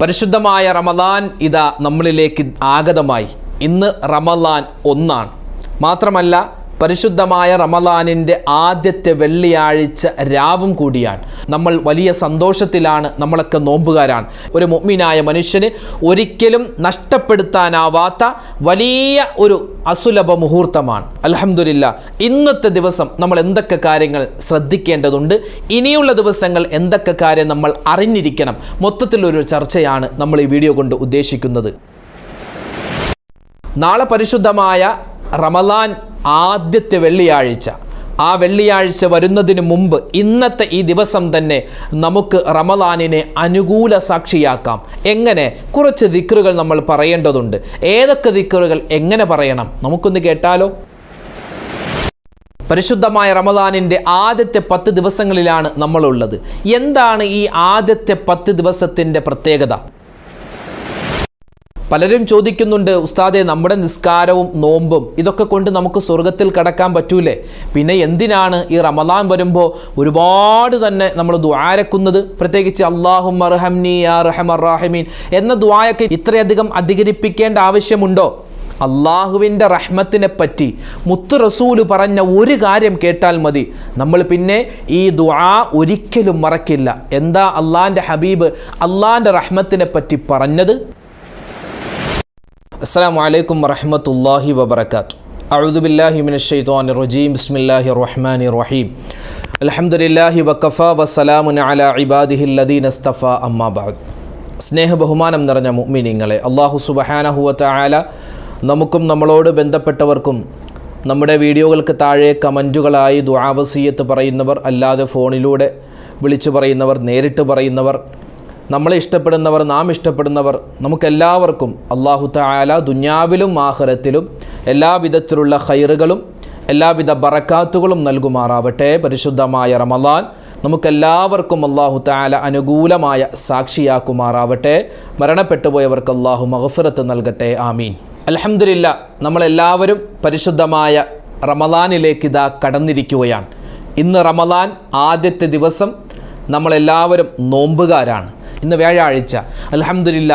പരിശുദ്ധമായ റമദാൻ ഇതാ നമ്മളിലേക്ക് ആഗതമായി. ഇന്ന് റമദാൻ ഒന്നാണ്. മാത്രമല്ല പരിശുദ്ധമായ റമദാനിന്റെ ആദ്യത്തെ വെള്ളിയാഴ്ച രാവും കൂടിയാണ്. നമ്മൾ വലിയ സന്തോഷത്തിലാണ് നമ്മളൊക്കെ നോമ്പുകാരാണ്. ഒരു മുഗ്മിനായ മനുഷ്യന് ഒരിക്കലും നഷ്ടപ്പെടുത്താനാവാത്ത വലിയ ഒരു അസുലഭ മുഹൂർത്തമാണ്. അലഹമുല്ല ഇന്നത്തെ ദിവസം നമ്മൾ എന്തൊക്കെ കാര്യങ്ങൾ ശ്രദ്ധിക്കേണ്ടതുണ്ട്? ഇനിയുള്ള ദിവസങ്ങൾ എന്തൊക്കെ കാര്യം നമ്മൾ അറിഞ്ഞിരിക്കണം? മൊത്തത്തിലൊരു ചർച്ചയാണ് നമ്മൾ ഈ വീഡിയോ കൊണ്ട് ഉദ്ദേശിക്കുന്നത്. നാളെ പരിശുദ്ധമായ റമലാൻ ആദ്യത്തെ വെള്ളിയാഴ്ച. ആ വെള്ളിയാഴ്ച വരുന്നതിന് മുമ്പ് ഇന്നത്തെ ഈ ദിവസം തന്നെ നമുക്ക് റമലാനിനെ അനുകൂല സാക്ഷിയാക്കാം. എങ്ങനെ? കുറച്ച് ദിക്കറുകൾ നമ്മൾ പറയേണ്ടതുണ്ട്. ഏതൊക്കെ ദിക്കറുകൾ എങ്ങനെ പറയണം? നമുക്കൊന്ന് കേട്ടാലോ? പരിശുദ്ധമായ റമദാനിന്റെ ആദ്യത്തെ പത്ത് ദിവസങ്ങളിലാണ് നമ്മളുള്ളത്. എന്താണ് ഈ ആദ്യത്തെ പത്ത് ദിവസത്തിന്റെ പ്രത്യേകത? പലരും ചോദിക്കുന്നുണ്ട് ഉസ്താദെ നമ്മുടെ നിസ്കാരവും നോമ്പും ഇതൊക്കെ കൊണ്ട് നമുക്ക് സ്വർഗത്തിൽ കടക്കാൻ പറ്റൂലേ? പിന്നെ എന്തിനാണ് ഈ റമദാൻ വരുമ്പോൾ ഒരുപാട് തന്നെ നമ്മൾ ദ്വാരക്കുന്നത് പ്രത്യേകിച്ച് അള്ളാഹും അർഹംനി എന്ന ദ്വായൊക്കെ ഇത്രയധികം അധികരിപ്പിക്കേണ്ട ആവശ്യമുണ്ടോ? അള്ളാഹുവിന്റെ റഹ്മത്തിനെ പറ്റി മുത്ത് റസൂൽ പറഞ്ഞ ഒരു കാര്യം കേട്ടാൽ മതി. നമ്മൾ പിന്നെ ഈ ദുആ ഒരിക്കലും മറക്കില്ല. എന്താ അള്ളാന്റെ ഹബീബ് അള്ളാന്റെ റഹ്മത്തിനെ പറ്റി പറഞ്ഞത്? അസ്സാം വലൈക്കും വറഹമത്തല്ലാഹി വബർക്കാത്തു അഴുദുബില്ലാഹിമിൻ ഷെയ്ത്തോൻ റജീം. ബിസ്മില്ലാഹി റഹ്മാൻ റഹീം. അലഹമുല്ലാഹി വക്കഫ വസ്സലാമുൻ അല ഇബാദിഹി അമ്മാബാദ് സ്നേഹ ബഹുമാനം നിറഞ്ഞ മുഅ്മിനീങ്ങളെ അള്ളാഹു സുബഹാനഹുവത്ത ആല നമുക്കും നമ്മളോട് ബന്ധപ്പെട്ടവർക്കും നമ്മുടെ വീഡിയോകൾക്ക് താഴെ കമന്റുകളായി ദുആവസീയത്ത് പറയുന്നവർ അല്ലാതെ ഫോണിലൂടെ വിളിച്ചു പറയുന്നവർ നേരിട്ട് പറയുന്നവർ നമ്മളെ ഇഷ്ടപ്പെടുന്നവർ നാം ഇഷ്ടപ്പെടുന്നവർ നമുക്കെല്ലാവർക്കും അള്ളാഹു തായാല ദുന്യാവിലും ആഹ്റത്തിലും എല്ലാവിധത്തിലുള്ള ഹൈറുകളും എല്ലാവിധ ബറക്കാത്തുകളും നൽകുമാറാവട്ടെ. പരിശുദ്ധമായ റമലാൻ നമുക്കെല്ലാവർക്കും അള്ളാഹു താല അനുകൂലമായ സാക്ഷിയാക്കുമാറാവട്ടെ. മരണപ്പെട്ടു പോയവർക്ക് അള്ളാഹു മഹഫിറത്ത് നൽകട്ടെ. ആമീൻ. അലഹമില്ല നമ്മളെല്ലാവരും പരിശുദ്ധമായ റമലാനിലേക്ക് ഇതാ കടന്നിരിക്കുകയാണ്. ഇന്ന് റമലാൻ ആദ്യത്തെ ദിവസം നമ്മളെല്ലാവരും നോമ്പുകാരാണ്. ഇന്ന് വ്യാഴാഴ്ച. അലഹമില്ല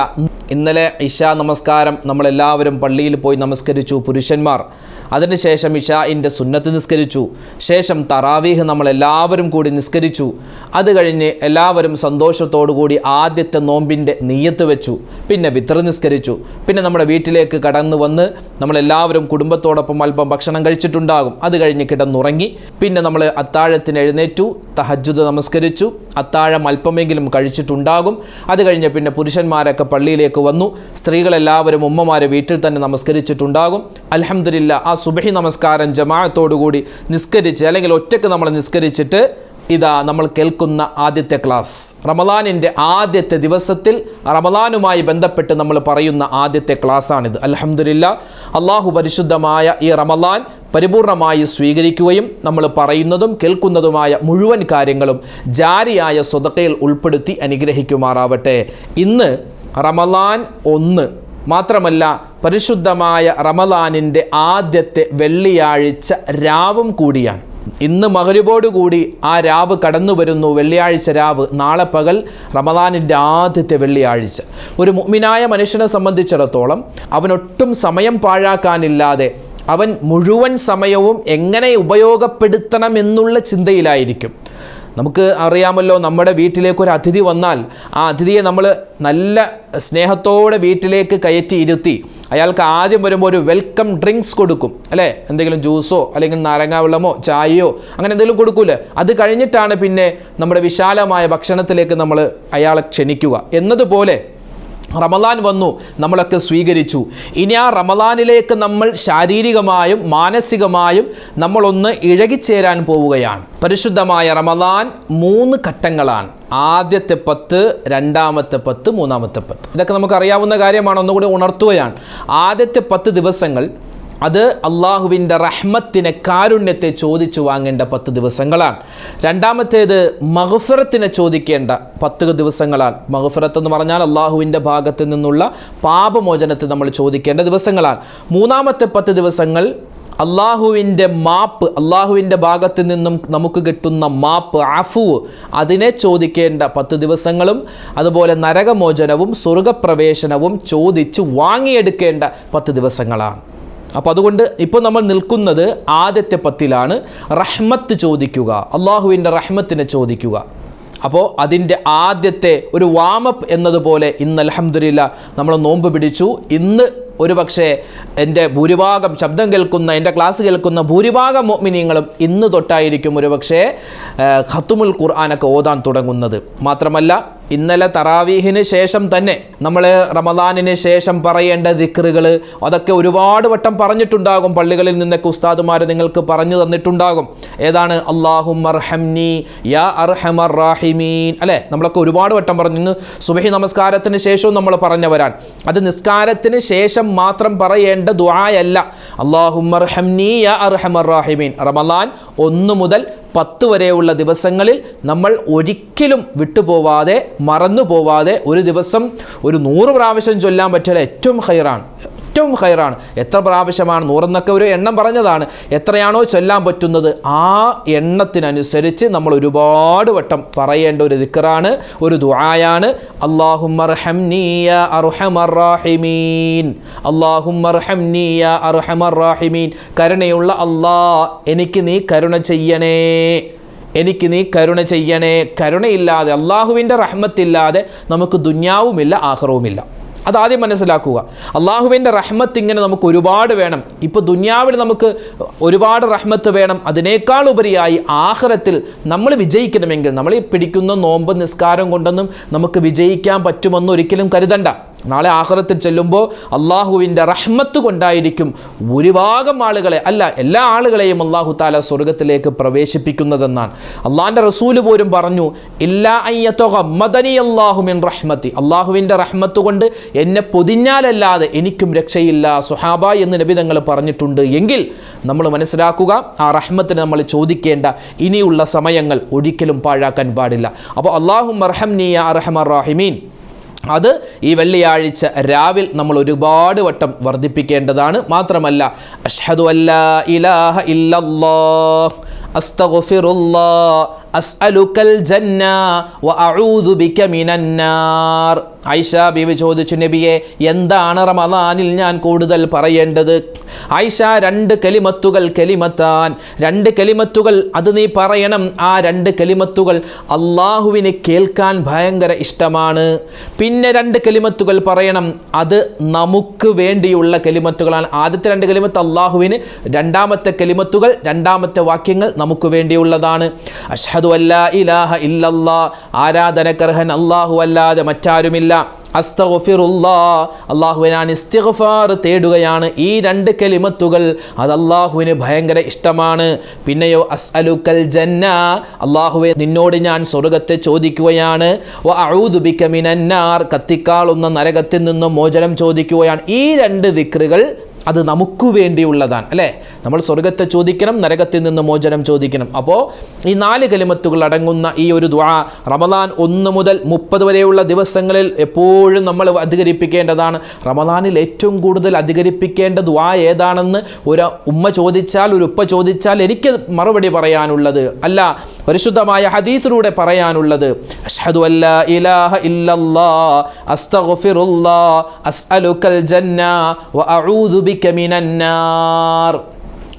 ഇന്നലെ ഇഷ നമസ്കാരം നമ്മളെല്ലാവരും പള്ളിയിൽ പോയി നമസ്കരിച്ചു പുരുഷന്മാർ. അതിനുശേഷം ഇഷായിന്റെ സുന്നത്ത് നിസ്കരിച്ചു. ശേഷം തറാവീഹ് നമ്മളെല്ലാവരും കൂടി നിസ്കരിച്ചു. അത് കഴിഞ്ഞ് എല്ലാവരും കൂടി ആദ്യത്തെ നോമ്പിന്റെ നീയത്ത് വെച്ചു. പിന്നെ വിത്ര നിസ്കരിച്ചു. പിന്നെ നമ്മുടെ വീട്ടിലേക്ക് കടന്നു വന്ന് നമ്മളെല്ലാവരും കുടുംബത്തോടൊപ്പം അല്പം ഭക്ഷണം കഴിച്ചിട്ടുണ്ടാകും. അത് കഴിഞ്ഞ് കിടന്നുറങ്ങി. പിന്നെ നമ്മൾ അത്താഴത്തിന് എഴുന്നേറ്റു. തഹജ്ജുദ് നമസ്കരിച്ചു. അത്താഴം അല്പമെങ്കിലും കഴിച്ചിട്ടുണ്ടാകും. അത് കഴിഞ്ഞ് പിന്നെ പുരുഷന്മാരൊക്കെ പള്ളിയിലേക്ക് വന്നു. സ്ത്രീകളെല്ലാവരും ഉമ്മമാരെ വീട്ടിൽ തന്നെ നമസ്കരിച്ചിട്ടുണ്ടാകും. അലഹമില്ല ആ സുബഹി നമസ്കാരം ജമാഅത്തോടുകൂടി നിസ്കരിച്ച് അല്ലെങ്കിൽ ഒറ്റയ്ക്ക് നമ്മൾ നിസ്കരിച്ചിട്ട് ഇതാ നമ്മൾ കേൾക്കുന്ന ആദ്യത്തെ ക്ലാസ്. റമലാനിന്റെ ആദ്യത്തെ ദിവസത്തിൽ റമലാനുമായി ബന്ധപ്പെട്ട് നമ്മൾ പറയുന്ന ആദ്യത്തെ ക്ലാസ്സാണിത്. അലഹമില്ല അള്ളാഹു പരിശുദ്ധമായ ഈ റമലാൻ പരിപൂർണമായി സ്വീകരിക്കുകയും നമ്മൾ പറയുന്നതും കേൾക്കുന്നതുമായ മുഴുവൻ കാര്യങ്ങളും ജാരിയായ സ്വതക്കയിൽ ഉൾപ്പെടുത്തി അനുഗ്രഹിക്കുമാറാവട്ടെ. ഇന്ന് റമലാൻ ഒന്ന്. മാത്രമല്ല പരിശുദ്ധമായ റമലാനിന്റെ ആദ്യത്തെ വെള്ളിയാഴ്ച രാവും കൂടിയാണ്. ഇന്ന് മകരുവോടുകൂടി ആ രാവ് കടന്നു വരുന്നു. വെള്ളിയാഴ്ച രാവ് നാളെ പകൽ റമദാനിന്റെ ആദ്യത്തെ വെള്ളിയാഴ്ച. ഒരു മുഗ്മിനായ മനുഷ്യനെ സംബന്ധിച്ചിടത്തോളം അവനൊട്ടും സമയം പാഴാക്കാനില്ലാതെ അവൻ മുഴുവൻ സമയവും എങ്ങനെ ഉപയോഗപ്പെടുത്തണമെന്നുള്ള ചിന്തയിലായിരിക്കും. നമുക്ക് അറിയാമല്ലോ നമ്മുടെ വീട്ടിലേക്ക് ഒരു അതിഥി വന്നാൽ ആ അതിഥിയെ നമ്മൾ നല്ല സ്നേഹത്തോടെ വീട്ടിലേക്ക് കയറ്റി ഇരുത്തി. അയാൾക്ക് ആദ്യം വരുമ്പോൾ ഒരു വെൽക്കം ഡ്രിങ്ക്സ് കൊടുക്കും അല്ലേ? എന്തെങ്കിലും ജ്യൂസോ അല്ലെങ്കിൽ നാരങ്ങാ വെള്ളമോ ചായയോ അങ്ങനെ എന്തെങ്കിലും കൊടുക്കൂലേ? അത് കഴിഞ്ഞിട്ടാണ് പിന്നെ നമ്മുടെ വിശാലമായ ഭക്ഷണത്തിലേക്ക് നമ്മൾ അയാളെ ക്ഷണിക്കുക. എന്നതുപോലെ റമലാൻ വന്നു നമ്മളൊക്കെ സ്വീകരിച്ചു. ഇനി ആ റമലാനിലേക്ക് നമ്മൾ ശാരീരികമായും മാനസികമായും നമ്മളൊന്ന് ഇഴകിച്ചേരാൻ പോവുകയാണ്. പരിശുദ്ധമായ റമലാൻ മൂന്ന് ഘട്ടങ്ങളാണ്. ആദ്യത്തെ പത്ത് രണ്ടാമത്തെ പത്ത് മൂന്നാമത്തെ പത്ത്. ഇതൊക്കെ നമുക്കറിയാവുന്ന കാര്യമാണ് ഒന്നുകൂടി ഉണർത്തുകയാണ്. ആദ്യത്തെ പത്ത് ദിവസങ്ങൾ അത് അള്ളാഹുവിന്റെ റഹ്മത്തിനെ കാരുണ്യത്തെ ചോദിച്ചു വാങ്ങേണ്ട പത്ത് ദിവസങ്ങളാണ്. രണ്ടാമത്തേത് മഹഫിറത്തിനെ ചോദിക്കേണ്ട പത്ത് ദിവസങ്ങളാണ്. മഹഫിറത്ത് എന്ന് പറഞ്ഞാൽ അള്ളാഹുവിന്റെ ഭാഗത്ത് നിന്നുള്ള പാപമോചനത്തെ നമ്മൾ ചോദിക്കേണ്ട ദിവസങ്ങളാണ്. മൂന്നാമത്തെ പത്ത് ദിവസങ്ങൾ അള്ളാഹുവിന്റെ മാപ്പ് അള്ളാഹുവിന്റെ ഭാഗത്ത് നിന്നും നമുക്ക് കിട്ടുന്ന മാപ്പ് അഫു അതിനെ ചോദിക്കേണ്ട പത്ത് ദിവസങ്ങളും അതുപോലെ നരകമോചനവും സ്വർഗപ്രവേശനവും ചോദിച്ച് വാങ്ങിയെടുക്കേണ്ട പത്ത് ദിവസങ്ങളാണ്. അപ്പോൾ അതുകൊണ്ട് ഇപ്പോൾ നമ്മൾ നിൽക്കുന്നത് ആദ്യത്തെ പത്തിലാണ് റഹ്മത്ത് ചോദിക്കുക അള്ളാഹുവിന്റെ റഹ്മത്തിനെ ചോദിക്കുക. അപ്പോൾ അതിന്റെ ആദ്യത്തെ ഒരു വാമപ്പ് എന്നതുപോലെ ഇന്ന് അലഹമ്മദില്ല നമ്മൾ നോമ്പ് പിടിച്ചു. ഇന്ന് ഒരു പക്ഷേ എന്റെ ഭൂരിഭാഗം ശബ്ദം കേൾക്കുന്ന എന്റെ ക്ലാസ് കേൾക്കുന്ന ഭൂരിഭാഗം മോമിനിയങ്ങളും ഇന്ന് തൊട്ടായിരിക്കും ഒരു പക്ഷേ ഖത്തുമുൽ ഖുർആാനൊക്കെ ഓതാൻ തുടങ്ങുന്നത്. മാത്രമല്ല ഇന്നലെ തറാവീഹിന് ശേഷം തന്നെ നമ്മൾ റമദാനിന് ശേഷം പറയേണ്ട ദിക്റുകൾ അതൊക്കെ ഒരുപാട് വട്ടം പറഞ്ഞിട്ടുണ്ടാകും. പള്ളികളിൽ നിന്നൊക്കെ ഉസ്താദുമാർ നിങ്ങൾക്ക് പറഞ്ഞു തന്നിട്ടുണ്ടാകും. ഏതാണ്? അള്ളാഹു അർഹംനി യാ അർഹമർ റാഹിമീൻ. അല്ലേ? നമ്മളൊക്കെ ഒരുപാട് വട്ടം പറഞ്ഞു. ഇന്ന് സുബഹി നമസ്കാരത്തിന് ശേഷവും നമ്മൾ പറഞ്ഞവരാൻ അത് നിസ്കാരത്തിന് ശേഷം മാത്രം പറയേണ്ട ദുആയല്ല. അള്ളാഹും റമലാൻ ഒന്ന് മുതൽ പത്ത് വരെയുള്ള ദിവസങ്ങളിൽ നമ്മൾ ഒരിക്കലും വിട്ടുപോവാതെ മറന്നു പോവാതെ ഒരു ദിവസം ഒരു നൂറ് പ്രാവശ്യം ചൊല്ലാൻ പറ്റിയ ഏറ്റവും ഹൈറാണ് ഏറ്റവും ഹൈറാണ് എത്ര പ്രാവശ്യമാണ് നൂറെന്നൊക്കെ ഒരു എണ്ണം പറഞ്ഞതാണ്. എത്രയാണോ ചൊല്ലാൻ പറ്റുന്നത് ആ എണ്ണത്തിനനുസരിച്ച് നമ്മൾ ഒരുപാട് വട്ടം പറയേണ്ട ഒരു ദിക്കറാണ് ഒരു ദുആയാണ്. കരുണയുള്ള അള്ളാ എനിക്ക് നീ കരുണ ചെയ്യണേ. എനിക്ക് നീ കരുണ ചെയ്യണേ. കരുണയില്ലാതെ അള്ളാഹുവിന്റെ റഹ്മത്തില്ലാതെ നമുക്ക് ദുന്യാവുമില്ല ആഹ്റവുമില്ല. അതാദ്യം മനസ്സിലാക്കുക. അള്ളാഹുവിന്റെ റഹ്മത്ത് ഇങ്ങനെ നമുക്ക് ഒരുപാട് വേണം. ഇപ്പോൾ ദുന്യാവിൽ നമുക്ക് ഒരുപാട് റഹ്മത്ത് വേണം. അതിനേക്കാൾ ഉപരിയായി ആഹ്റത്തിൽ നമ്മൾ വിജയിക്കണമെങ്കിൽ നമ്മൾ പിടിക്കുന്ന നോമ്പ് നിസ്കാരം കൊണ്ടൊന്നും നമുക്ക് വിജയിക്കാൻ പറ്റുമെന്ന് ഒരിക്കലും കരുതണ്ട. നാളെ ആഹ്റത്തിൽ ചെല്ലുമ്പോൾ അള്ളാഹുവിന്റെ റഹ്മത്ത് കൊണ്ടായിരിക്കും ഒരു ഭാഗം ആളുകളെ അല്ല എല്ലാ ആളുകളെയും അള്ളാഹു താല സ്വർഗത്തിലേക്ക് പ്രവേശിപ്പിക്കുന്നതെന്നാണ്. അള്ളാഹിന്റെ റസൂൽ പോലും പറഞ്ഞു ഇല്ലാ അയ്യത്തൊക മദനി അള്ളാഹുമിൻ റഹ്മത്തി. അള്ളാഹുവിന്റെ റഹ്മത്ത് കൊണ്ട് എന്നെ പൊതിഞ്ഞാലല്ലാതെ എനിക്കും രക്ഷയില്ല സുഹാബ എന്ന് നബി തങ്ങൾ പറഞ്ഞിട്ടുണ്ട്. എങ്കിൽ നമ്മൾ മനസ്സിലാക്കുക ആ റഹ്മത്തിന് നമ്മൾ ചോദിക്കേണ്ട ഇനിയുള്ള സമയങ്ങൾ ഒരിക്കലും പാഴാക്കാൻ പാടില്ല. അപ്പോൾ അള്ളാഹു മർഹംനിയ അർഹമർ റാഹിമീൻ. അത് ഈ വെള്ളിയാഴ്ച രാവിൽ നമ്മൾ ഒരുപാട് വട്ടം വർദ്ധിപ്പിക്കേണ്ടതാണ്. മാത്രമല്ല അഷ്ഹദു അല്ലാ ഇലാഹ ഇല്ലല്ലാഹ് അസ്തഗ്ഫിറുല്ലാഹ് അസ്അലുക്കൽ ജന്ന വ അഊദു ബിക മിനന്നാർ. ഐഷ ബീവി ചോദിച്ചു നബിയെ എന്താണ് റമദാനിൽ ഞാൻ കൂടുതൽ പറയേണ്ടത്? ഐഷ രണ്ട് കലിമത്തുകൾ കലിമത്താൻ. രണ്ട് കലിമത്തുകൾ അത് നീ പറയണം. ആ രണ്ട് കലിമത്തുകൾ അള്ളാഹുവിന് കേൾക്കാൻ ഭയങ്കര ഇഷ്ടമാണ്. പിന്നെ രണ്ട് കലിമത്തുകൾ പറയണം. അത് നമുക്ക് വേണ്ടിയുള്ള കലിമത്തുകളാണ്. ആദ്യത്തെ രണ്ട് കലിമത്ത് അള്ളാഹുവിന് രണ്ടാമത്തെ കലിമത്തുകൾ രണ്ടാമത്തെ വാക്യങ്ങൾ നമുക്ക് വേണ്ടിയുള്ളതാണ്. അഷ്ഹദു അല്ലാ ഇലാഹ ഇല്ലല്ലാ. ആരാധനക്കർഹൻ അള്ളാഹു അല്ലാതെ മറ്റാരുമില്ല. അസ്തഗഫിറുല്ലാ. അള്ളാഹുവിനെ ഞാൻ തേടുകയാണ്. ഈ രണ്ട് കലിമത്തുകൾ അത് അള്ളാഹുവിന് ഭയങ്കര ഇഷ്ടമാണ്. പിന്നെയോ അസ് അലുക്കൽ ജന്ന. അള്ളാഹുവെ നിന്നോട് ഞാൻ സ്വർഗത്തെ ചോദിക്കുകയാണ്. മിനന്നാർ. കത്തിക്കാളുന്ന നരകത്തിൽ നിന്നും മോചനം ചോദിക്കുകയാണ്. ഈ രണ്ട് ദിക്റുകൾ അത് നമുക്ക് വേണ്ടിയുള്ളതാണ് അല്ലേ? നമ്മൾ സ്വർഗത്തെ ചോദിക്കണം നരകത്തിൽ നിന്ന് മോചനം ചോദിക്കണം. അപ്പോൾ ഈ നാല് കലിമത്തുകൾ അടങ്ങുന്ന ഈ ഒരു ദ്വാ റമദാൻ ഒന്ന് മുതൽ മുപ്പത് വരെയുള്ള ദിവസങ്ങളിൽ എപ്പോഴും നമ്മൾ അധികരിപ്പിക്കേണ്ടതാണ്. റമദാനിൽ ഏറ്റവും കൂടുതൽ അധികരിപ്പിക്കേണ്ട ദ്വാ ഏതാണെന്ന് ഒരു ഉമ്മ ചോദിച്ചാൽ ഒരു ഉപ്പ ചോദിച്ചാൽ എനിക്ക് മറുപടി പറയാനുള്ളത്. അല്ല പരിശുദ്ധമായ ഹദീസിലൂടെ പറയാനുള്ളത് അഷ്ഹദു ഇലാഹ അസ്അലുക്കൽ ജന്ന ബിക മിനന്നാർ.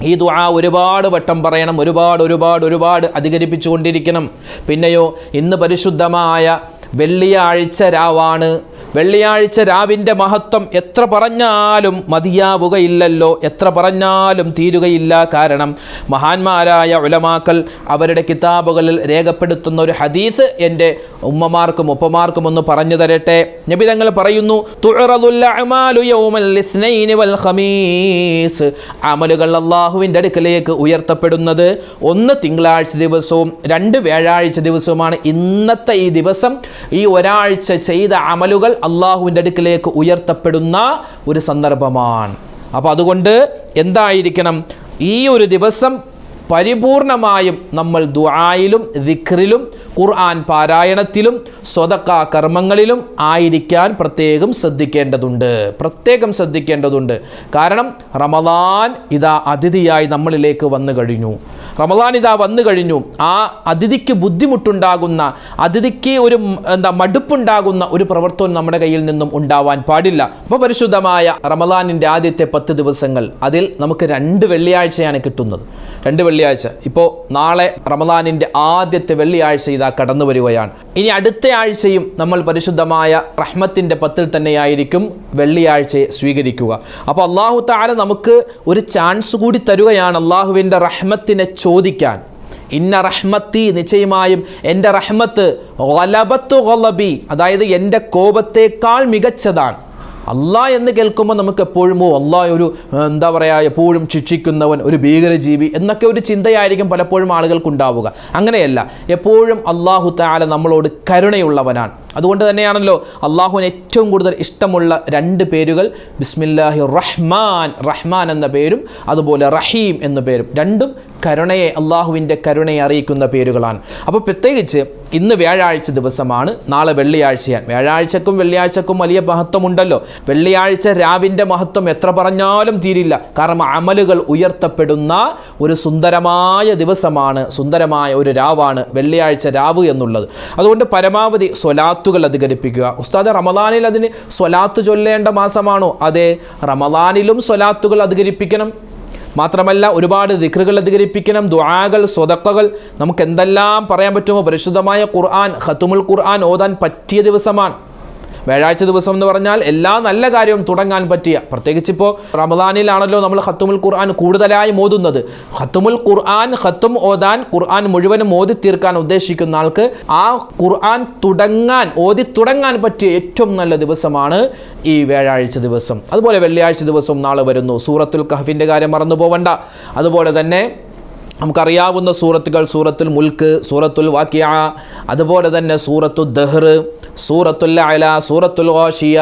ഈ ദുആ ഒരുപാട് വട്ടം പറയണം ഒരുപാട് ഒരുപാട് ഒരുപാട് അധികരിപ്പിച്ചുകൊണ്ടിരിക്കണം. പിന്നെയോ ഇന്ന് പരിശുദ്ധമായ വെള്ളിയാഴ്ച രാവാണ്. വെള്ളിയാഴ്ച രാവിന്റെ മഹത്വം എത്ര പറഞ്ഞാലും മതിയാവുകയില്ലല്ലോ. എത്ര പറഞ്ഞാലും തീരുകയില്ല. കാരണം മഹാന്മാരായ ഉലമാക്കൾ അവരുടെ കിതാബുകളിൽ രേഖപ്പെടുത്തുന്ന ഒരു ഹദീസ് എന്റെ ഉമ്മമാർക്കും ഉപ്പമാർക്കും ഒന്ന് പറഞ്ഞു തരട്ടെ. നബി തങ്ങൾ പറയുന്നു അമലുകൾ അള്ളാഹുവിന്റെ അടുക്കലേക്ക് ഉയർത്തപ്പെടുന്നത് ഒന്ന് തിങ്കളാഴ്ച ദിവസവും രണ്ട് വ്യാഴാഴ്ച ദിവസവുമാണ് ഇന്നത്തെ ഈ ദിവസം. ഈ ഒരാഴ്ച ചെയ്ത അമലുകൾ അള്ളാഹുവിന്റെ അടുക്കിലേക്ക് ഉയർത്തപ്പെടുന്ന ഒരു സന്ദർഭമാണ്. അപ്പോൾ അതുകൊണ്ട് എന്തായിരിക്കണം? ഈ ഒരു ദിവസം പരിപൂർണമായും നമ്മൾ ദുആയിലും ദിക്റിലും ഖുർആൻ പാരായണത്തിലും സ്വതക്ക കർമ്മങ്ങളിലും ആയിരിക്കാൻ പ്രത്യേകം ശ്രദ്ധിക്കേണ്ടതുണ്ട്. പ്രത്യേകം ശ്രദ്ധിക്കേണ്ടതുണ്ട്. കാരണം റമദാൻ ഇതാ അതിഥിയായി നമ്മളിലേക്ക് വന്നു കഴിഞ്ഞു. റമദാൻ ഇതാ വന്നു കഴിഞ്ഞു. ആ അതിഥിക്ക് ബുദ്ധിമുട്ടുണ്ടാകുന്ന അതിഥിക്ക് ഒരു എന്താ മടുപ്പുണ്ടാകുന്ന ഒരു പ്രവർത്തനം നമ്മുടെ കയ്യിൽ നിന്നും ഉണ്ടാവാൻ പാടില്ല. അപ്പോൾ പരിശുദ്ധമായ റമദാനിന്റെ ആദ്യത്തെ പത്ത് ദിവസങ്ങൾ അതിൽ നമുക്ക് രണ്ട് വെള്ളിയാഴ്ചയാണ് കിട്ടുന്നത്. രണ്ട് വെള്ളിയാഴ്ച. ഇപ്പോൾ നാളെ റമദാനിന്റെ ആദ്യത്തെ വെള്ളിയാഴ്ച ഇതാ കടന്നു വരികയാണ്. ഇനി അടുത്ത ആഴ്ചയും നമ്മൾ പരിശുദ്ധമായ റഹ്മത്തിന്റെ പത്തിൽ തന്നെയായിരിക്കും വെള്ളിയാഴ്ചയെ സ്വീകരിക്കുക. അപ്പോൾ അള്ളാഹു താര നമുക്ക് ഒരു ചാൻസ് കൂടി തരുകയാണ് അള്ളാഹുവിന്റെ റഹ്മത്തിനെ ചോദിക്കാൻ. ഇന്ന റഹ്മത്തി നിശ്ചയമായും എന്റെ റഹ്മത്ത് ഗലബത്തു ഗലബി അതായത് എന്റെ കോപത്തേക്കാൾ മികച്ചതാണ്. അള്ളാ എന്ന് കേൾക്കുമ്പോൾ നമുക്ക് എപ്പോഴും ഓ അള്ളാ ഒരു എന്താ പറയുക എപ്പോഴും ശിക്ഷിക്കുന്നവൻ ഒരു ഭീകരജീവി എന്നൊക്കെ ഒരു ചിന്തയായിരിക്കും പലപ്പോഴും ആളുകൾക്കുണ്ടാവുക. അങ്ങനെയല്ല എപ്പോഴും അള്ളാഹു താല നമ്മളോട് കരുണയുള്ളവനാണ്. അതുകൊണ്ട് തന്നെയാണല്ലോ അള്ളാഹുവിന് ഏറ്റവും കൂടുതൽ ഇഷ്ടമുള്ള രണ്ട് പേരുകൾ ബിസ്മില്ലാഹി റഹ്മാൻ റഹ്മാൻ എന്ന പേരും അതുപോലെ റഹീം എന്ന പേരും. രണ്ടും കരുണയെ അള്ളാഹുവിന്റെ കരുണയെ അറിയിക്കുന്ന പേരുകളാണ്. അപ്പോൾ പ്രത്യേകിച്ച് ഇന്ന് വ്യാഴാഴ്ച ദിവസമാണ്. നാളെ വെള്ളിയാഴ്ചയാണ്. വ്യാഴാഴ്ചക്കും വെള്ളിയാഴ്ചക്കും വലിയ മഹത്വമുണ്ടല്ലോ. വെള്ളിയാഴ്ച രാവിന്റെ മഹത്വം എത്ര പറഞ്ഞാലും തീരില്ല. കാരണം അമലുകൾ ഉയർത്തപ്പെടുന്ന ഒരു സുന്ദരമായ ദിവസമാണ് സുന്ദരമായ ഒരു രാവാണ് വെള്ളിയാഴ്ച രാവ് എന്നുള്ളത്. അതുകൊണ്ട് പരമാവധി സ്വലാത്തുകൾ അധികരിപ്പിക്കുക. ഉസ്താദ് റമദാനിൽ അതിന് സ്വലാത്ത് ചൊല്ലേണ്ട മാസമാണോ? അതെ റമദാനിലും സ്വലാത്തുകൾ അധികരിപ്പിക്കണം. മാത്രമല്ല ഒരുപാട് ദിക്റുകൾ അധികരിപ്പിക്കണം ദുആകൾ സ്വതക്കകൾ നമുക്ക് എന്തെല്ലാം പറയാൻ പറ്റുമോ? പരിശുദ്ധമായ ഖുർആൻ ഖത്തുമുൽ ഖുർആൻ ഓതാൻ പറ്റിയ ദിവസമാണ്. വ്യാഴാഴ്ച ദിവസം എന്ന് പറഞ്ഞാൽ എല്ലാ നല്ല കാര്യവും തുടങ്ങാൻ പറ്റിയ പ്രത്യേകിച്ച് ഇപ്പോൾ റമദാനിലാണല്ലോ നമ്മൾ ഹത്തുമുൽ ഖുർആൻ കൂടുതലായി മോതുന്നത്. ഹത്തുമുൽ ഖുർആൻ ഹത്തും ഓതാൻ ഖുർആൻ മുഴുവനും ഓതി തീർക്കാൻ ഉദ്ദേശിക്കുന്ന ആൾക്ക് ആ ഖുർആൻ തുടങ്ങാൻ ഓതി തുടങ്ങാൻ പറ്റിയ ഏറ്റവും നല്ല ദിവസമാണ് ഈ വ്യാഴാഴ്ച ദിവസം. അതുപോലെ വെള്ളിയാഴ്ച ദിവസം നാളെ വരുന്നു. സൂറത്തുൽ കഹഫിന്റെ കാര്യം മറന്നു പോവണ്ട അതുപോലെ തന്നെ നമുക്കറിയാവുന്ന സൂറത്തുകൾ സൂറത്തുൽ മുൽക്ക് സൂറത്തുൽ വാക്യ അതുപോലെ തന്നെ സൂറത്തു ദഹ്ർ സൂറത്തുൽ അല സൂറത്തുൽ വാഷിയ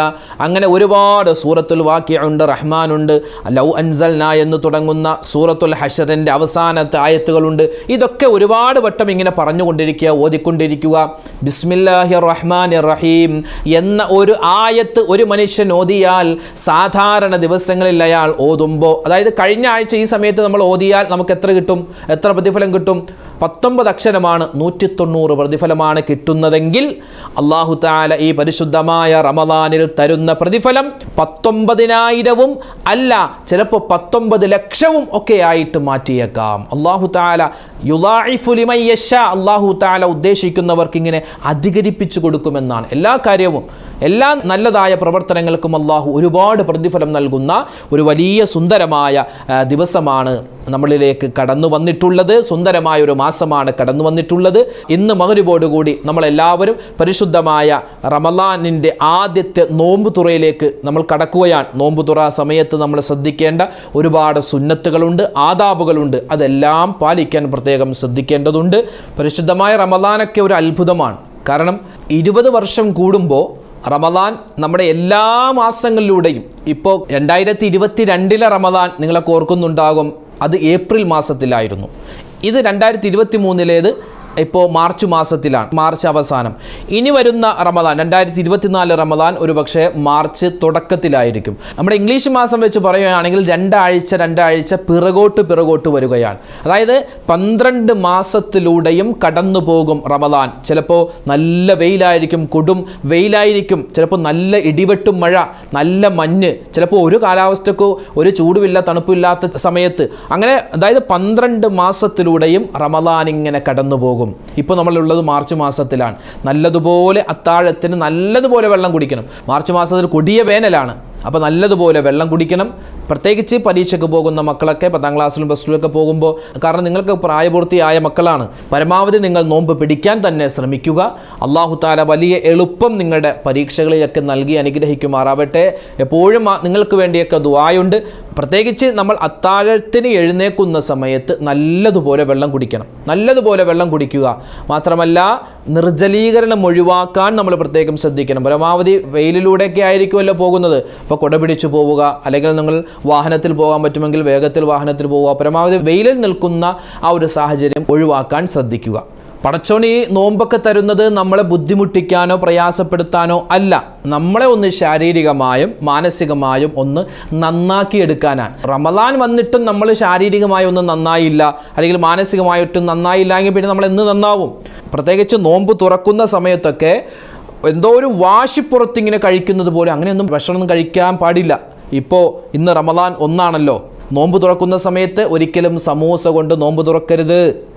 അങ്ങനെ ഒരുപാട് സൂറത്തുൽ വാക്യ ഉണ്ട് റഹ്മാനുണ്ട് ലൗ അൻസൽന എന്ന് തുടങ്ങുന്ന സൂറത്തുൽ ഹഷറിന്റെ അവസാനത്തെ ആയത്തുകളുണ്ട്. ഇതൊക്കെ ഒരുപാട് വട്ടം ഇങ്ങനെ പറഞ്ഞുകൊണ്ടിരിക്കുക ഓതിക്കൊണ്ടിരിക്കുക. ബിസ്മില്ലാഹി റഹ്മാൻ റഹീം എന്ന ഒരു ആയത്ത് ഒരു മനുഷ്യൻ ഓതിയാൽ സാധാരണ ദിവസങ്ങളിൽ അയാൾ ഓതുമ്പോൾ അതായത് കഴിഞ്ഞ ആഴ്ച ഈ സമയത്ത് നമ്മൾ ഓതിയാൽ നമുക്ക് എത്ര കിട്ടും? എത്ര പ്രതിഫലം കിട്ടും? പത്തൊമ്പത് അക്ഷരമാണ് നൂറ്റി തൊണ്ണൂറ് പ്രതിഫലമാണ് കിട്ടുന്നതെങ്കിൽ അള്ളാഹു താല ഈ പരിശുദ്ധമായ റമദാനിൽ തരുന്ന പ്രതിഫലം പത്തൊമ്പതിനായിരവും അല്ല ചിലപ്പോൾ പത്തൊമ്പത് ലക്ഷവും ഒക്കെ ആയിട്ട് മാറ്റിയേക്കാം. അള്ളാഹു താല യുലായിഫുലിമയ്യശ അള്ളാഹു താല ഉദ്ദേശിക്കുന്നവർക്ക് ഇങ്ങനെ അധികരിപ്പിച്ചു കൊടുക്കുമെന്നാണ്. എല്ലാ കാര്യവും എല്ലാ നല്ലതായ പ്രവർത്തനങ്ങൾക്കും അള്ളാഹു ഒരുപാട് പ്രതിഫലം നൽകുന്ന ഒരു വലിയ സുന്ദരമായ ദിവസമാണ് നമ്മളിലേക്ക് കടന്നു വന്നിട്ടുള്ളത്. സുന്ദരമായ ഒരു മാസമാണ് കടന്നു വന്നിട്ടുള്ളത്. ഇന്ന് മകരുബോടുകൂടി നമ്മളെല്ലാവരും പരിശുദ്ധമായ റമലാനിന്റെ ആദ്യത്തെ നോമ്പ് തുറയിലേക്ക് നമ്മൾ കടക്കുകയാണ്. നോമ്പ് തുറ സമയത്ത് നമ്മൾ ശ്രദ്ധിക്കേണ്ട ഒരുപാട് സുന്നത്തുകളുണ്ട് ആദാബുകളുണ്ട്. അതെല്ലാം പാലിക്കാൻ പ്രത്യേകം ശ്രദ്ധിക്കേണ്ടതുണ്ട്. പരിശുദ്ധമായ റമലാനൊക്കെ ഒരു അത്ഭുതമാണ്. കാരണം ഇരുപത് വർഷം കൂടുമ്പോൾ റമദാൻ നമ്മുടെ എല്ലാ മാസങ്ങളിലൂടെയും. ഇപ്പോൾ രണ്ടായിരത്തി ഇരുപത്തി രണ്ടിലെ റമദാൻ നിങ്ങളെ ഓർക്കുന്നുണ്ടാകും. അത് ഏപ്രിൽ മാസത്തിലായിരുന്നു. ഇത് രണ്ടായിരത്തി ഇരുപത്തി മൂന്നിലേത് ഇപ്പോൾ മാർച്ച് മാസത്തിലാണ് മാർച്ച് അവസാനം. ഇനി വരുന്ന റമദാൻ രണ്ടായിരത്തി ഇരുപത്തിനാല് റമദാൻ ഒരു പക്ഷേ മാർച്ച് തുടക്കത്തിലായിരിക്കും. നമ്മുടെ ഇംഗ്ലീഷ് മാസം വെച്ച് പറയുകയാണെങ്കിൽ രണ്ടാഴ്ച രണ്ടാഴ്ച പിറകോട്ട് പിറകോട്ട് വരികയാണ്. അതായത് പന്ത്രണ്ട് മാസത്തിലൂടെയും കടന്നു പോകും റമദാൻ. ചിലപ്പോൾ നല്ല വെയിലായിരിക്കും കൊടും വെയിലായിരിക്കും ചിലപ്പോൾ നല്ല ഇടിവെട്ടും മഴ നല്ല മഞ്ഞ് ചിലപ്പോൾ ഒരു കാലാവസ്ഥക്കോ ഒരു ചൂടുമില്ല തണുപ്പില്ലാത്ത സമയത്ത്. അങ്ങനെ അതായത് പന്ത്രണ്ട് മാസത്തിലൂടെയും റമദാൻ ഇങ്ങനെ കടന്നു പോകും ഇപ്പോൾ നമ്മളുള്ളത് മാർച്ച് മാസത്തിലാണ്. നല്ലതുപോലെ അത്താഴത്തിന് നല്ലതുപോലെ വെള്ളം കുടിക്കണം. മാർച്ച് മാസത്തിൽ കൊടിയ വേനലാണ്. അപ്പോൾ നല്ലതുപോലെ വെള്ളം കുടിക്കണം. പ്രത്യേകിച്ച് പരീക്ഷയ്ക്ക് പോകുന്ന മക്കളൊക്കെ പത്താം ക്ലാസ്സിലും പ്ലസ് ടുവിലൊക്കെ പോകുമ്പോൾ കാരണം നിങ്ങൾക്ക് പ്രായപൂർത്തിയായ മക്കളാണ്. പരമാവധി നിങ്ങൾ നോമ്പ് പിടിക്കാൻ തന്നെ ശ്രമിക്കുക. അള്ളാഹു താല വലിയ എളുപ്പം നിങ്ങളുടെ പരീക്ഷകളിലൊക്കെ നൽകി അനുഗ്രഹിക്കുമാറാവട്ടെ. എപ്പോഴും നിങ്ങൾക്ക് വേണ്ടിയൊക്കെ ദുവായുണ്ട് പ്രത്യേകിച്ച് നമ്മൾ അത്താഴത്തിന് എഴുന്നേക്കുന്ന സമയത്ത് നല്ലതുപോലെ വെള്ളം കുടിക്കണം. നല്ലതുപോലെ വെള്ളം കുടിക്കുക. മാത്രമല്ല നിർജലീകരണം ഒഴിവാക്കാൻ നമ്മൾ പ്രത്യേകം ശ്രദ്ധിക്കണം. പരമാവധി വെയിലിലൂടെയൊക്കെ ആയിരിക്കുമല്ലോ പോകുന്നത്. അപ്പോൾ കുട പിടിച്ചു പോവുക അല്ലെങ്കിൽ നിങ്ങൾ വാഹനത്തിൽ പോകാൻ പറ്റുമെങ്കിൽ വേഗത്തിൽ വാഹനത്തിൽ പോവുക. പരമാവധി വെയിലിൽ നിൽക്കുന്ന ആ ഒരു സാഹചര്യം ഒഴിവാക്കാൻ ശ്രദ്ധിക്കുക. പടച്ചോൻ ഈ നോമ്പൊക്കെ തരുന്നത് നമ്മളെ ബുദ്ധിമുട്ടിക്കാനോ പ്രയാസപ്പെടുത്താനോ അല്ല. നമ്മളെ ഒന്ന് ശാരീരികമായും മാനസികമായും ഒന്ന് നന്നാക്കിയെടുക്കാനാണ്. റമദാൻ വന്നിട്ടും നമ്മൾ ശാരീരികമായി ഒന്ന് നന്നായില്ല അല്ലെങ്കിൽ മാനസികമായിട്ടും നന്നായില്ല എങ്കിൽ പിന്നെ നമ്മൾ എന്ന് നന്നാവും. പ്രത്യേകിച്ച് നോമ്പ് തുറക്കുന്ന സമയത്തൊക്കെ എന്തോ ഒരു വാശിപ്പുറത്തിങ്ങനെ കഴിക്കുന്നത് പോലെ അങ്ങനെയൊന്നും ഭക്ഷണം കഴിക്കാൻ പാടില്ല. ഇപ്പോൾ ഇന്ന് റമദാൻ ഒന്നാണല്ലോ. നോമ്പ് തുറക്കുന്ന സമയത്ത് ഒരിക്കലും സമൂസ കൊണ്ട് നോമ്പ് തുറക്കരുത്.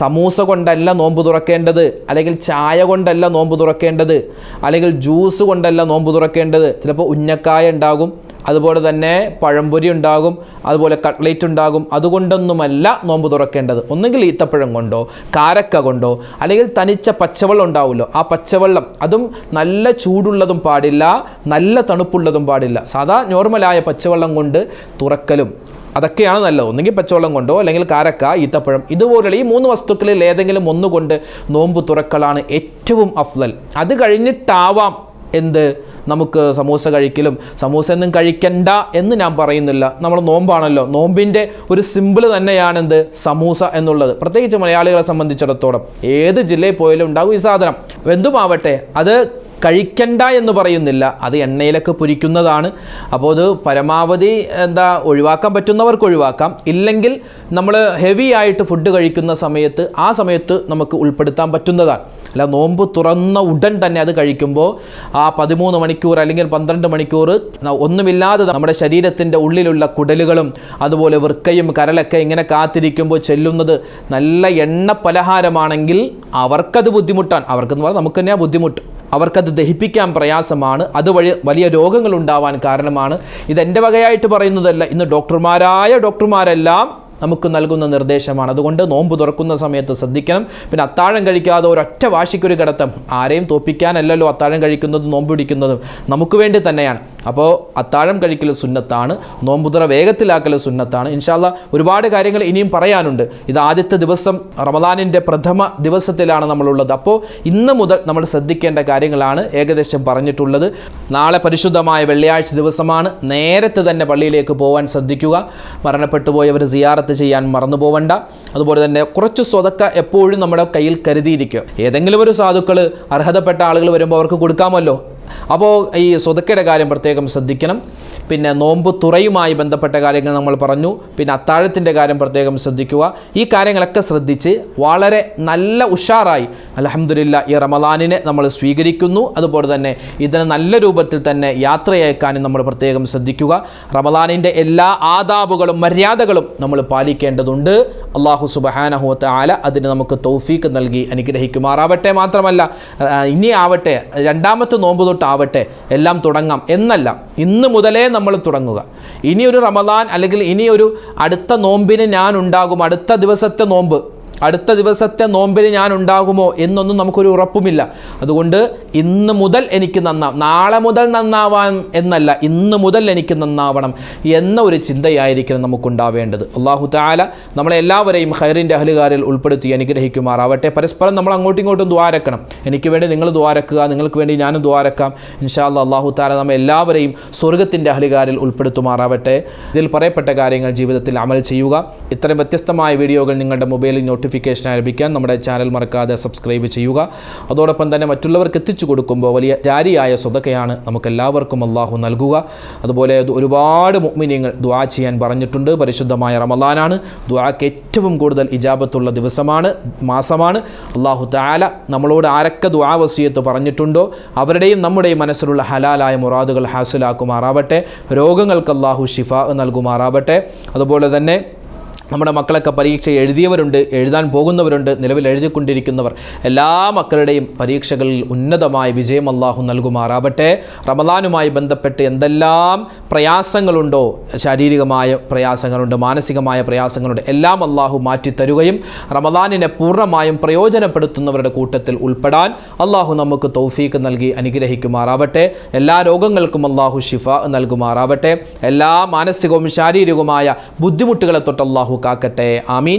സമൂസ കൊണ്ടല്ല നോമ്പ് തുറക്കേണ്ടത് അല്ലെങ്കിൽ ചായ കൊണ്ടല്ല നോമ്പ് തുറക്കേണ്ടത് അല്ലെങ്കിൽ ജ്യൂസ് കൊണ്ടല്ല നോമ്പ് തുറക്കേണ്ടത്. ചിലപ്പോൾ ഉന്നക്കായ ഉണ്ടാകും അതുപോലെ തന്നെ പഴംപൊരി ഉണ്ടാകും അതുപോലെ കട്ട്ലേറ്റ് ഉണ്ടാകും. അതുകൊണ്ടൊന്നുമല്ല നോമ്പ് തുറക്കേണ്ടത്. ഒന്നുകിൽ ഈത്തപ്പഴം കൊണ്ടോ കാരക്ക കൊണ്ടോ അല്ലെങ്കിൽ തനിച്ച പച്ചവെള്ളം ഉണ്ടാവുമല്ലോ ആ പച്ചവെള്ളം അതും നല്ല ചൂടുള്ളതും പാടില്ല നല്ല തണുപ്പുള്ളതും പാടില്ല. സാധാ നോർമലായ പച്ചവെള്ളം കൊണ്ട് തുറക്കലും അതൊക്കെയാണ് നല്ലത്. ഒന്നുകിൽ പച്ചവെള്ളം കൊണ്ടോ അല്ലെങ്കിൽ കാരക്ക ഈത്തപ്പഴം ഇതുപോലുള്ള ഈ മൂന്ന് വസ്തുക്കളിൽ ഏതെങ്കിലും ഒന്നുകൊണ്ട് നോമ്പ് തുറക്കലാണ് ഏറ്റവും അഫ്ലൽ അത് കഴിഞ്ഞിട്ടാവാം എന്ത്? നമുക്ക് സമൂസ കഴിക്കലും. സമൂസ ഒന്നും കഴിക്കണ്ട എന്ന് ഞാൻ പറയുന്നില്ല. നമ്മൾ നോമ്പാണല്ലോ. നോമ്പിന്റെ ഒരു സിമ്പിൾ തന്നെയാണെന്ത് സമൂസ എന്നുള്ളത്. പ്രത്യേകിച്ച് മലയാളികളെ സംബന്ധിച്ചിടത്തോളം. ഏത് ജില്ലയിൽ പോയാലും ഉണ്ടാകും ഈ സാധനം. എന്തുമാവട്ടെ അത് കഴിക്കണ്ട എന്ന് പറയുന്നില്ല. അത് എണ്ണയിലൊക്കെ പൊരിക്കുന്നതാണ്. അപ്പോൾ അത് പരമാവധി എന്താ ഒഴിവാക്കാൻ പറ്റുന്നവർക്ക് ഒഴിവാക്കാം. ഇല്ലെങ്കിൽ നമ്മൾ ഹെവി ആയിട്ട് ഫുഡ് കഴിക്കുന്ന സമയത്ത് ആ സമയത്ത് നമുക്ക് ഉൾപ്പെടുത്താൻ പറ്റുന്നതാണ്. അല്ല നോമ്പ് തുറന്ന ഉടൻ തന്നെ അത് കഴിക്കുമ്പോൾ ആ പതിമൂന്ന് മണിക്കൂർ അല്ലെങ്കിൽ പന്ത്രണ്ട് മണിക്കൂർ ഒന്നുമില്ലാതെ നമ്മുടെ ശരീരത്തിന്റെ ഉള്ളിലുള്ള കുടലുകളും അതുപോലെ വൃക്കയും കരലൊക്കെ ഇങ്ങനെ കാത്തിരിക്കുമ്പോൾ ചെല്ലുന്നത് നല്ല എണ്ണ പലഹാരമാണെങ്കിൽ അവർക്കത് ബുദ്ധിമുട്ടാണ്. അവർക്കെന്ന് പറഞ്ഞാൽ നമുക്ക് തന്നെയാണ് ബുദ്ധിമുട്ട്. അവർക്കത് ദഹിപ്പിക്കാൻ പ്രയാസമാണ്. അതുവഴി വലിയ രോഗങ്ങൾ ഉണ്ടാവാൻ കാരണമാണ്. ഇതെന്റെ വകയായിട്ട് പറയുന്നതല്ല. ഇന്ന് ഡോക്ടർമാരായ ഡോക്ടർമാരെല്ലാം നമുക്ക് നൽകുന്ന നിർദ്ദേശമാണ്. അതുകൊണ്ട് നോമ്പ് തുറക്കുന്ന സമയത്ത് ശ്രദ്ധിക്കണം. പിന്നെ അത്താഴം കഴിക്കാതെ ഒരൊറ്റ വാശിക്കൊരു കിടത്തം ആരെയും തോപ്പിക്കാനല്ലല്ലോ അത്താഴം കഴിക്കുന്നതും നോമ്പ് പിടിക്കുന്നതും. നമുക്ക് വേണ്ടി തന്നെയാണ്. അപ്പോൾ അത്താഴം കഴിക്കൽ സുന്നത്താണ്. നോമ്പുതുറ വേഗത്തിലാക്കൽ സുന്നത്താണ്. ഇൻഷാല്ല ഒരുപാട് കാര്യങ്ങൾ ഇനിയും പറയാനുണ്ട്. ഇത് ആദ്യത്തെ ദിവസം റമദാനിന്റെ പ്രഥമ ദിവസത്തിലാണ് നമ്മളുള്ളത്. അപ്പോൾ ഇന്ന് മുതൽ നമ്മൾ ശ്രദ്ധിക്കേണ്ട കാര്യങ്ങളാണ് ഏകദേശം പറഞ്ഞിട്ടുള്ളത്. നാളെ പരിശുദ്ധമായ വെള്ളിയാഴ്ച ദിവസമാണ്. നേരത്തെ തന്നെ പള്ളിയിലേക്ക് പോകാൻ ശ്രദ്ധിക്കുക. മരണപ്പെട്ടു പോയവർ ചെയ്യാൻ മറന്നു പോവണ്ട അതുപോലെ തന്നെ കുറച്ച് സ്വതക്ക എപ്പോഴും നമ്മുടെ കയ്യിൽ കരുതിയിരിക്കുക. ഏതെങ്കിലും ഒരു സാധുക്കൾ അർഹതപ്പെട്ട ആളുകൾ വരുമ്പോൾ അവർക്ക് കൊടുക്കാമല്ലോ. അപ്പോൾ ഈ സ്വതക്കയുടെ കാര്യം പ്രത്യേകം ശ്രദ്ധിക്കണം. പിന്നെ നോമ്പ് തുറയുമായി ബന്ധപ്പെട്ട കാര്യങ്ങൾ നമ്മൾ പറഞ്ഞു. പിന്നെ അത്താഴത്തിന്റെ കാര്യം പ്രത്യേകം ശ്രദ്ധിക്കുക. ഈ കാര്യങ്ങളൊക്കെ ശ്രദ്ധിച്ച് വളരെ നല്ല ഉഷാറായി അലഹമുല്ല ഈ റമദാനിനെ നമ്മൾ സ്വീകരിക്കുന്നു. അതുപോലെ തന്നെ ഇതിനെ നല്ല രൂപത്തിൽ തന്നെ യാത്രയയക്കാനും നമ്മൾ പ്രത്യേകം ശ്രദ്ധിക്കുക. റമദാനിന്റെ എല്ലാ ആദാബുകളും മര്യാദകളും നമ്മൾ പാലിക്കേണ്ടതുണ്ട്. അള്ളാഹു സുബഹാനഹുവത്ത് ആല അതിന് നമുക്ക് തൗഫീക്ക് നൽകി അനുഗ്രഹിക്കുമാറാവട്ടെ മാത്രമല്ല ഇനി ആവട്ടെ രണ്ടാമത്തെ നോമ്പ് തൊട്ടാവട്ടെ എല്ലാം തുടങ്ങാം എന്നല്ല ഇന്ന് മുതലേ നമ്മൾ തുടങ്ങുക. ഇനിയൊരു റമദാൻ അല്ലെങ്കിൽ ഇനിയൊരു അടുത്ത നോമ്പിന് ഞാൻ ഉണ്ടാകും അടുത്ത ദിവസത്തെ നോമ്പ് അടുത്ത ദിവസത്തെ നോമ്പിൽ ഞാൻ ഉണ്ടാകുമോ എന്നൊന്നും നമുക്കൊരു ഉറപ്പുമില്ല. അതുകൊണ്ട് ഇന്ന് മുതൽ എനിക്ക് നന്നാവും നാളെ മുതൽ നന്നാവാൻ എന്നല്ല ഇന്ന് മുതൽ എനിക്ക് നന്നാവണം എന്ന ഒരു ചിന്തയായിരിക്കണം നമുക്കുണ്ടാവേണ്ടത്. അള്ളാഹു താല നമ്മളെ എല്ലാവരെയും ഹൈറിന്റെ അഹലുകാരിൽ ഉൾപ്പെടുത്തി അനുഗ്രഹിക്കുമാറാവട്ടെ. പരസ്പരം നമ്മൾ അങ്ങോട്ടും ഇങ്ങോട്ടും ദ്വാരക്കണം. എനിക്ക് വേണ്ടി നിങ്ങൾ ദ്വാരക്കുക നിങ്ങൾക്ക് വേണ്ടി ഞാനും ദ്വാരക്കാം. ഇൻഷാല്ല അള്ളാഹു താല നമ്മെ എല്ലാവരെയും സ്വർഗത്തിന്റെ അഹലുകാരിൽ ഉൾപ്പെടുത്തുമാറാവട്ടെ. ഇതിൽ പറയപ്പെട്ട കാര്യങ്ങൾ ജീവിതത്തിൽ അമൽ ചെയ്യുക. ഇത്തരം വ്യത്യസ്തമായ വീഡിയോകൾ നിങ്ങളുടെ മൊബൈലിൽ നോട്ടിഫിക്കേഷനായി ആരംഭിക്കാൻ നമ്മുടെ ചാനൽ മറക്കാതെ സബ്സ്ക്രൈബ് ചെയ്യുക. അതോടൊപ്പം തന്നെ മറ്റുള്ളവർക്ക് എത്തിച്ചു കൊടുക്കുമ്പോൾ വലിയ ജാരിയായ സ്വതക്കയാണ് നമുക്കെല്ലാവർക്കും അള്ളാഹു നൽകുക. അതുപോലെ ഒരുപാട് മുഅ്മിനീങ്ങൾ ദ്വാ ചെയ്യാൻ പറഞ്ഞിട്ടുണ്ട്. പരിശുദ്ധമായ റമദാനാണ്. ദ്വാക്ക് ഏറ്റവും കൂടുതൽ ഇജാബത്തുള്ള ദിവസമാണ് മാസമാണ്. അള്ളാഹു താല നമ്മളോട് ആരൊക്കെ ദുആ വസീയത്ത് പറഞ്ഞിട്ടുണ്ടോ അവരുടെയും നമ്മുടെയും മനസ്സിലുള്ള ഹലാലായ മുറാദുകൾ ഹാസിലാക്കുമാറാവട്ടെ. രോഗങ്ങൾക്ക് അള്ളാഹു ഷിഫ നൽകുമാറാവട്ടെ. അതുപോലെ തന്നെ നമ്മുടെ മക്കളൊക്കെ പരീക്ഷ എഴുതിയവരുണ്ട് എഴുതാൻ പോകുന്നവരുണ്ട് നിലവിൽ എഴുതിക്കൊണ്ടിരിക്കുന്നവർ. എല്ലാ മക്കളുടെയും പരീക്ഷകളിൽ ഉന്നതമായ വിജയം അള്ളാഹു നൽകുമാറാവട്ടെ. റമദാനുമായി ബന്ധപ്പെട്ട് എന്തെല്ലാം പ്രയാസങ്ങളുണ്ടോ? ശാരീരികമായ പ്രയാസങ്ങളുണ്ട് മാനസികമായ പ്രയാസങ്ങളുണ്ട് എല്ലാം അള്ളാഹു മാറ്റിത്തരുകയും റമദാനിനെ പൂർണമായും പ്രയോജനപ്പെടുത്തുന്നവരുടെ കൂട്ടത്തിൽ ഉൾപ്പെടാൻ അള്ളാഹു നമുക്ക് തൗഫീക്ക് നൽകി അനുഗ്രഹിക്കുമാറാവട്ടെ. എല്ലാ രോഗങ്ങൾക്കും അള്ളാഹു ഷിഫ നൽകുമാറാവട്ടെ. എല്ലാ മാനസികവും ശാരീരികവുമായ ബുദ്ധിമുട്ടുകളെ തൊട്ട് അള്ളാഹു കാക്കട്ടെ ആമീൻ